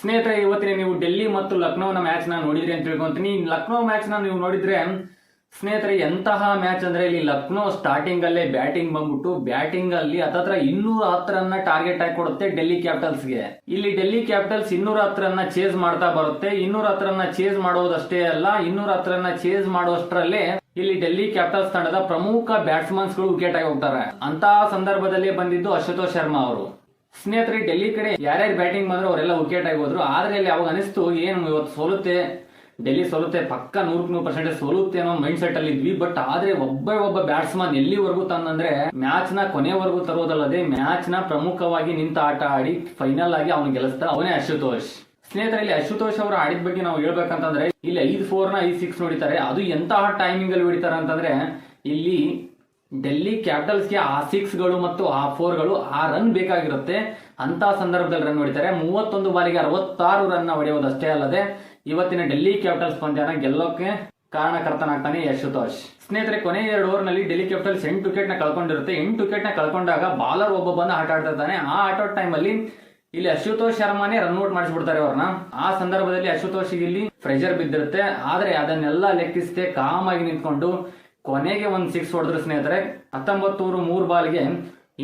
ಸ್ನೇಹಿತರೆ, ಇವತ್ತಿನ ನೀವು ಡೆಲ್ಲಿ ಮತ್ತು ಲಕ್ನೋನ ಮ್ಯಾಚ್ನ ನೋಡಿದ್ರಿ ಅಂತ ತಿಳ್ಕೊಂತೀನಿ. ಲಕ್ನೋ ಮ್ಯಾಚ್ನ ನೀವು ನೋಡಿದ್ರೆ, ಸ್ನೇಹಿತರೆ, ಎಂತಹ ಮ್ಯಾಚ್ ಅಂದ್ರೆ ಇಲ್ಲಿ ಲಕ್ನೋ ಸ್ಟಾರ್ಟಿಂಗ್ ಅಲ್ಲೇ ಬ್ಯಾಟಿಂಗ್ ಬಂದ್ಬಿಟ್ಟು ಬ್ಯಾಟಿಂಗ್ ಅಲ್ಲಿ ಹತ್ತತ್ರ ಇನ್ನೂರ ಹತ್ತರನ್ನ ಟಾರ್ಗೆಟ್ ಆಗಿ ಕೊಡುತ್ತೆ ಡೆಲ್ಲಿ ಕ್ಯಾಪಿಟಲ್ಸ್ಗೆ. ಇಲ್ಲಿ ಡೆಲ್ಲಿ ಕ್ಯಾಪಿಟಲ್ಸ್ ಇನ್ನೂರ ಹತ್ತರನ್ನ ಚೇಸ್ ಮಾಡ್ತಾ ಬರುತ್ತೆ. ಇನ್ನೂರ ಹತ್ತರನ್ನ ಚೇಸ್ ಮಾಡೋದಷ್ಟೇ ಅಲ್ಲ, ಇನ್ನೂರ ಹತ್ತರನ್ನ ಚೇಸ್ ಮಾಡುವಷ್ಟರಲ್ಲೇ ಇಲ್ಲಿ ಡೆಲ್ಲಿ ಕ್ಯಾಪಿಟಲ್ಸ್ ತಂಡದ ಪ್ರಮುಖ ಬ್ಯಾಟ್ಸ್ಮನ್ಸ್ಗಳು ವಿಕೆಟ್ ಆಗಿ ಹೋಗ್ತಾರೆ. ಅಂತಹ ಸಂದರ್ಭದಲ್ಲಿ ಬಂದಿದ್ದು ಅಶುತೋಷ್ ಶರ್ಮಾ ಅವರು. ಸ್ನೇಹಿತರೆ, ಡೆಲ್ಲಿ ಕಡೆ ಯಾರ್ಯಾರು ಬ್ಯಾಟಿಂಗ್ ಬಂದ್ರು ಅವರೆಲ್ಲ ವಿಕೆಟ್ ಆಗಿ ಹೋದ್ರು ಆದ್ರೆ ಇಲ್ಲಿ ಅವಾಗ ಅನಿಸ್ತು, ಏನು ಇವತ್ತು ಸೋಲುತ್ತೆ? ಡೆಲ್ಲಿ ಸೋಲುತ್ತೆ, ಪಕ್ಕ ನೂರಕ್ಕೆ ನೂರು ಪರ್ಸೆಂಟ್ ಸೋಲುತ್ತೆ ಅನ್ನೋ ಮೈಂಡ್ ಸೆಟ್ ಅಲ್ಲಿ ಇದ್ವಿ. ಬಟ್ ಆದ್ರೆ ಒಬ್ಬ ಒಬ್ಬ ಬ್ಯಾಟ್ಸ್ಮನ್ ಎಲ್ಲಿವರೆಗೂ ತಂದಂದ್ರೆ ಮ್ಯಾಚ್ನ ಕೊನೆವರೆಗೂ ತರೋದಲ್ಲದೆ ಮ್ಯಾಚ್ನ ಪ್ರಮುಖವಾಗಿ ನಿಂತ ಆಟ ಆಡಿ ಫೈನಲ್ ಆಗಿ ಅವನು ಗೆಲ್ಲಿಸ್ತಾ ಅವನೇ ಅಶುತೋಷ್. ಸ್ನೇಹಿತರೆ, ಇಲ್ಲಿ ಅಶುತೋಷ್ ಅವರು ಆಡಿದ ಬಗ್ಗೆ ನಾವು ಹೇಳ್ಬೇಕಂತಂದ್ರೆ, ಇಲ್ಲಿ ಐದ್ ಫೋರ್ನ ಐದ್ ಸಿಕ್ಸ್ ನೋಡಿತಾರೆ ಅದು ಎಂತಹ ಟೈಮಿಂಗ್ ಅಲ್ಲಿ ಹೊಡಿತಾರೆ ಅಂತಂದ್ರೆ, ಇಲ್ಲಿ ಡೆಲ್ಲಿ ಕ್ಯಾಪಿಟಲ್ಸ್ಗೆ ಆ ಸಿಕ್ಸ್ಗಳು ಮತ್ತು ಆ ಫೋರ್ಗಳು ಆ ರನ್ ಬೇಕಾಗಿರುತ್ತೆ. ಅಂತ ಸಂದರ್ಭದಲ್ಲಿ ರನ್ ಹೊಡಿತಾರೆ. ಮೂವತ್ತೊಂದು ಬಾಲಿಗೆ ಅರವತ್ತಾರು ರನ್ ಹೊಡೆಯೋದಷ್ಟೇ ಅಲ್ಲದೆ ಇವತ್ತಿನ ಡೆಲ್ಲಿ ಕ್ಯಾಪಿಟಲ್ಸ್ ಪಂದ್ಯನ ಗೆಲ್ಲೋಕೆ ಕಾರಣಕರ್ತನಾಗ್ತಾನೆ ಯಶುತೋಷ್. ಸ್ನೇಹಿತರೆ, ಕೊನೆ ಎರಡು ಓವರ್ನಲ್ಲಿ ಡೆಲ್ಲಿ ಕ್ಯಾಪಿಟಲ್ಸ್ ಎಂಟು ವಿಕೆಟ್ನ ಕಳ್ಕೊಂಡಿರುತ್ತೆ. ಎಂಟು ವಿಕೆಟ್ನ ಕಳ್ಕೊಂಡಾಗ ಬಾಲರ್ ಒಬ್ಬ ಬಂದು ಆಟ ಆಡ್ತಿರ್ತಾನೆ. ಆ ಆಟ ಟೈಮ್ ಅಲ್ಲಿ ಇಲ್ಲಿ ಅಶುತೋಷ್ ಶರ್ಮಾನೇ ರನ್ ಔಟ್ ಮಾಡಿಸ್ಬಿಡ್ತಾರೆ ಅವ್ರನ್ನ. ಆ ಸಂದರ್ಭದಲ್ಲಿ ಅಶುತೋಷ್ ಇಲ್ಲಿ ಪ್ರೆಷರ್ ಬಿದ್ದಿರುತ್ತೆ. ಆದ್ರೆ ಅದನ್ನೆಲ್ಲ ಲೆಕ್ಕಿಸದೆ ಕಾಮಾಗಿ ನಿಂತ್ಕೊಂಡು ಕೊನೆಗೆ ಒಂದು ಸಿಕ್ಸ್ ಹೊಡೆದ್ರು ಸ್ನೇಹಿತರೆ ಹತ್ತೊಂಬತ್ತೂರು ಮೂರು ಬಾಲ್ಗೆ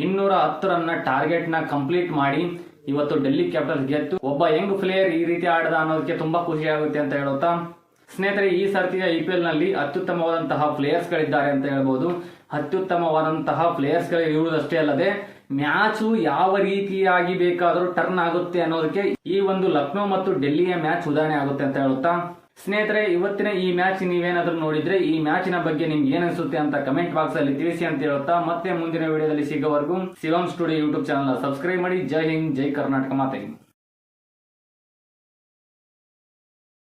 ಇನ್ನೂರ ಹತ್ತು ರನ್ನ ಟಾರ್ಗೆಟ್ನ ಕಂಪ್ಲೀಟ್ ಮಾಡಿ ಇವತ್ತು ಡೆಲ್ಲಿ ಕ್ಯಾಪಿಟಲ್ಸ್ ಗೆದ್ದು ಒಬ್ಬ ಯಂಗ್ ಪ್ಲೇಯರ್ ಈ ರೀತಿ ಆಡದ ಅನ್ನೋದಕ್ಕೆ ತುಂಬಾ ಖುಷಿ ಆಗುತ್ತೆ ಅಂತ ಹೇಳುತ್ತಾ? ಸ್ನೇಹಿತರೆ, ಈ ಸರ್ತಿಯ ಐ ಪಿ ಎಲ್ನಲ್ಲಿ ಅತ್ಯುತ್ತಮವಾದಂತಹ ಪ್ಲೇಯರ್ಸ್ ಗಳಿದ್ದಾರೆ ಅಂತ ಹೇಳ್ಬೋದು. ಅತ್ಯುತ್ತಮವಾದಂತಹ ಪ್ಲೇಯರ್ಸ್ಗಳು ಇರುವುದಷ್ಟೇ ಅಲ್ಲದೆ ಮ್ಯಾಚು ಯಾವ ರೀತಿಯಾಗಿ ಬೇಕಾದರೂ ಟರ್ನ್ ಆಗುತ್ತೆ ಅನ್ನೋದಕ್ಕೆ ಈ ಒಂದು ಲಕ್ನೋ ಮತ್ತು ಡೆಲ್ಲಿಯ ಮ್ಯಾಚ್ ಉದಾಹರಣೆ ಆಗುತ್ತೆ ಅಂತ ಹೇಳುತ್ತಾ? ಸ್ನೇಹಿತರೆ, ಇವತ್ತಿನ ಈ ಮ್ಯಾಚ್ ನೀವೇನಾದ್ರೂ ನೋಡಿದ್ರೆ, ಈ ಮ್ಯಾಚಿನ ಬಗ್ಗೆ ನಿಮ್ಗೆ ಏನ್ ಅನ್ಸುತ್ತೆ ಅಂತ ಕಮೆಂಟ್ ಬಾಕ್ಸ್ ಅಲ್ಲಿ ತಿಳಿಸಿ ಅಂತ ಹೇಳುತ್ತಾ, ಮತ್ತೆ ಮುಂದಿನ ವಿಡಿಯೋದಲ್ಲಿ ಸಿಗೋವರೆಗೂ Shivam studio YouTube channel subscribe ಮಾಡಿ. ಜೈ ಹಿಂದ್, ಜೈ ಕರ್ನಾಟಕ, ಮಾತೆ